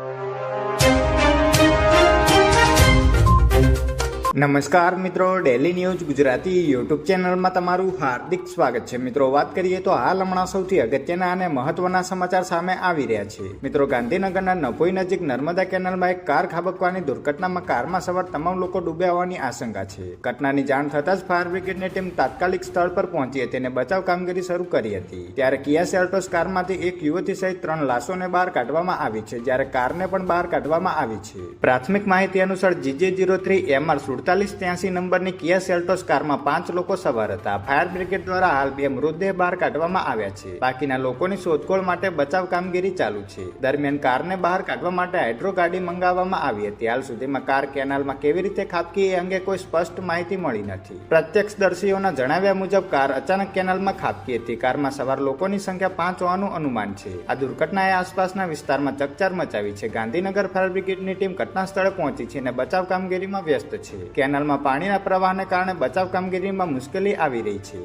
you. નમસ્કાર મિત્રો daily news Gujarati YouTube ચેનલમાં તમારું હાર્દિક સ્વાગત છે. મિત્રો, વાત કરીએ તો હાલ હમણાં સૌથી અગત્યના અને મહત્વના સમાચાર સામે આવી રહ્યા છે. મિત્રો, ગાંધીનગરના નભોઈ નજીક નર્મદા કેનાલમાં એક કાર ખાબકવાની દુર્ઘટનામાં કારમાં સવાર તમામ લોકો ડૂબ્યા હોવાની આશંકા છે. ઘટનાની જાણ થતાં જ ફાયર બ્રિગેડની ટીમ તાત્કાલિક સ્થળ પર પહોંચી હતી અને બચાવ કામગીરી શરૂ કરી હતી. ત્યારે કિયા સેલ્ટોસ કારમાંથી એક યુવતી સહિત ત્રણ લાશોને બહાર કાઢવામાં આવી છે, જ્યારે કારને પણ બહાર કાઢવામાં આવી છે. પ્રાથમિક માહિતી અનુસાર જીજે જીરો થ્રી એમઆર સુડતાલીસ ત્યાસી નંબરની કિયા સેલ્ટોસ કારમાં પાંચ લોકો સવાર હતા. ફાયર બ્રિગેડ દ્વારા હાલ બે મૃતદેહ બહાર કાઢવામાં આવ્યા છે. બાકીના લોકોની શોધખોળ માટે બચાવ કામગીરી ચાલુ છે. દરમિયાન કારને બહાર કાઢવા માટે હાઇડ્રો ગાડી મંગાવવામાં આવી હતી. હાલ સુધીમાં કાર કેનાલમાં કેવી રીતે ખાબકી એ અંગે કોઈ સ્પષ્ટ માહિતી મળી નથી. પ્રત્યક્ષદર્શીઓના જણાવ્યા મુજબ, કાર અચાનક કેનાલમાં ખાબકી હતી. કારમાં સવાર લોકોની સંખ્યા પાંચ હોવાનું અનુમાન છે. આ દુર્ઘટનાએ આસપાસના વિસ્તારમાં ચકચાર મચાવી છે. ગાંધીનગર ફાયર બ્રિગેડની ટીમ ઘટના સ્થળે પહોંચી છે અને બચાવ કામગીરીમાં વ્યસ્ત છે. કેનાલમાં પાણીના પ્રવાહને કારણે બચાવ કામગીરીમાં મુશ્કેલી આવી રહી છે.